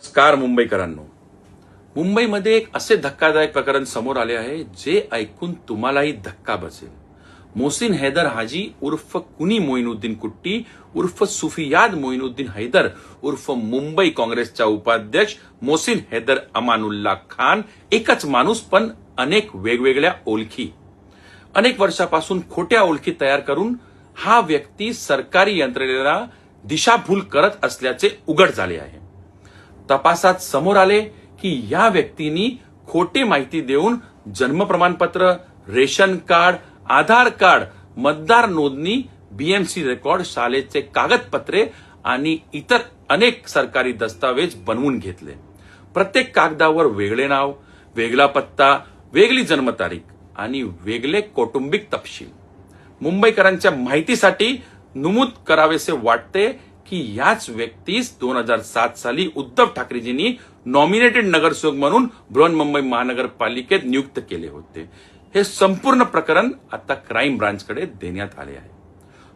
नमस्कार मुंबईकरांनो. मुंबईमध्ये एक असे धक्कादायक प्रकरण समोर आले आहे जे ऐकून तुम्हालाही धक्का बसेल. मोसिन हैदर हाजी उर्फ कुनी मोइनुद्दीन कुट्टी उर्फ सुफियाद मोइनुद्दीन हैदर उर्फ मुंबई काँग्रेसचा उपाध्यक्ष मोसिन हैदर अमानुल्ला खान एकच माणूस पण अनेक वेगवेगळ्या ओळखी. अनेक वर्षापासून खोट्या ओळखी तयार करून हा व्यक्ती सरकारी यंत्रणेला दिशाभूल करत असल्याचे उघड झाले आहे. तपासात समोर आले की या व्यक्तींनी खोटी माहिती देऊन जन्म प्रमाणपत्र रेशन कार्ड आधार कार्ड मतदार नोंदणी बीएमसी रेकॉर्ड शाळेचे कागदपत्रे आणि इतर अनेक सरकारी दस्तावेज बनवून घेतले. प्रत्येक कागदावर वेगळे नाव वेगळा पत्ता वेगळी जन्मतारीख आणि वेगळे कौटुंबिक तपशील. मुंबईकरांच्या माहितीसाठी नमूद करावेसे वाटते की याच व्यक्तीस दोन हजार सात साली उद्धव ठाकरेजींनी नॉमिनेटेड नगरसेवक म्हणून बृहन्मुंबई महानगरपालिकेत नियुक्त केले होते. हे संपूर्ण प्रकरण आता क्राईम ब्रांचकडे देण्यात आले आहे.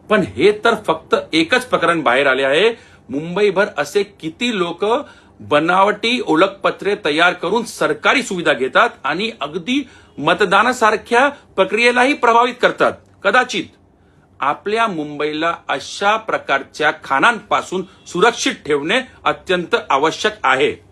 पण हे तर फक्त एकच प्रकरण बाहेर आले आहे. मुंबईभर असे किती लोक बनावटी ओळखपत्रे तयार करून सरकारी सुविधा घेतात आणि अगदी मतदानासारख्या प्रक्रियेलाही प्रभावित करतात. कदाचित आपल्या मुंबईला अशा प्रकारच्या खाणांपासून सुरक्षित ठेवणे अत्यंत आवश्यक आहे.